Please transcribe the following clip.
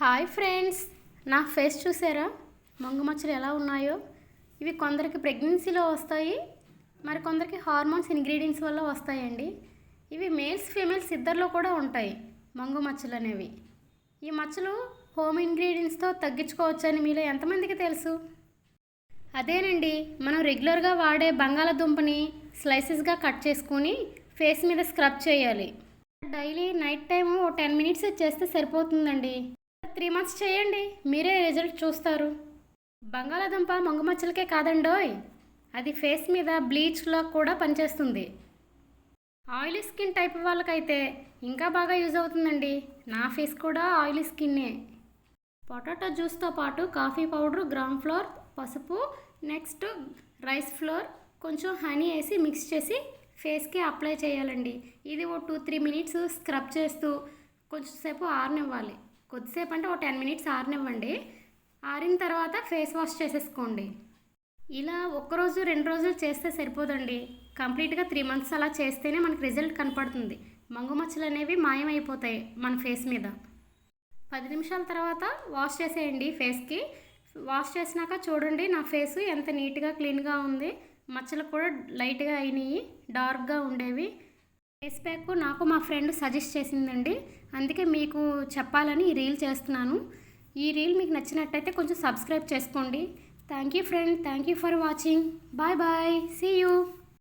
Hi friends. నా face చూసారా? మంగు మచ్చలు ఎలా ఉన్నాయో? ఇవి కొందరికి ప్రెగ్నెన్సీలో వస్తాయి. మరి కొందరికి హార్మోన్స్ ఇంగ్రీడియంట్స్ వల్ల వస్తాయండి. ఇవి మేల్స్ ఫీమేల్స్ ఇద్దరిలో కూడా ఉంటాయి మంగు మచ్చలు అనేవి. ఈ మచ్చలు హోమ్ ఇంగ్రీడియంట్స్తో తగ్గించుకోవచ్చని మీలో ఎంతమందికి తెలుసు? అదేనండి. మనం రెగ్యులర్గా వాడే బంగాళాదుంపని స్లైసెస్గా కట్ చేసుకుని ఫేస్ మీద స్క్రబ్ చేయాలి. డైలీ నైట్ టైము ఓ టెన్ మినిట్స్ చేస్తే సరిపోతుందండి. త్రీ మంత్స్ చేయండి. మీరే రిజల్ట్ చూస్తారు. బంగాళాదుంప మంగుమచ్చలకే కాదండోయ్. అది ఫేస్ మీద బ్లీచ్లా కూడా పనిచేస్తుంది. ఆయిలీ స్కిన్ టైప్ వాళ్ళకైతే ఇంకా బాగా యూజ్ అవుతుందండి. నా ఫేస్ కూడా ఆయిలీ స్కిన్నే. పొటాటో జ్యూస్తో పాటు కాఫీ పౌడర్ గ్రామ్ ఫ్లోర్ పసుపు నెక్స్ట్ రైస్ ఫ్లోర్ కొంచెం హనీ వేసి మిక్స్ చేసి ఫేస్కి అప్లై చేయాలండి. ఇది ఓ టూ త్రీ మినిట్స్ స్క్రబ్ చేస్తూ కొంచెం సేపు ఆరనివ్వాలి. కొద్దిసేపు అంటే ఒక టెన్ మినిట్స్ ఆరనివ్వండి. ఆరిన తర్వాత ఫేస్ వాష్ చేసేసుకోండి. ఇలా ఒక్కరోజు రెండు రోజులు చేస్తే సరిపోదండి. కంప్లీట్గా త్రీ మంత్స్ అలా చేస్తేనే మనకి రిజల్ట్ కనపడుతుంది. మంగు మచ్చలు అనేవి మాయమైపోతాయి మన ఫేస్ మీద. పది నిమిషాల తర్వాత వాష్ చేసేయండి ఫేస్కి. వాష్ చేసినాక చూడండి నా ఫేస్ ఎంత నీట్గా క్లీన్గా ఉంది. మచ్చలు కూడా లైట్గా అయినాయి డార్క్గా ఉండేవి. ఫేస్ ప్యాక్ నాకు మా ఫ్రెండ్ సజెస్ట్ చేసిందండి. అందుకే మీకు చెప్పాలని ఈ రీల్ చేస్తున్నాను. ఈ రీల్ మీకు నచ్చినట్టయితే కొంచెం సబ్స్క్రైబ్ చేసుకోండి. Thank you friend thank you for watching bye bye see you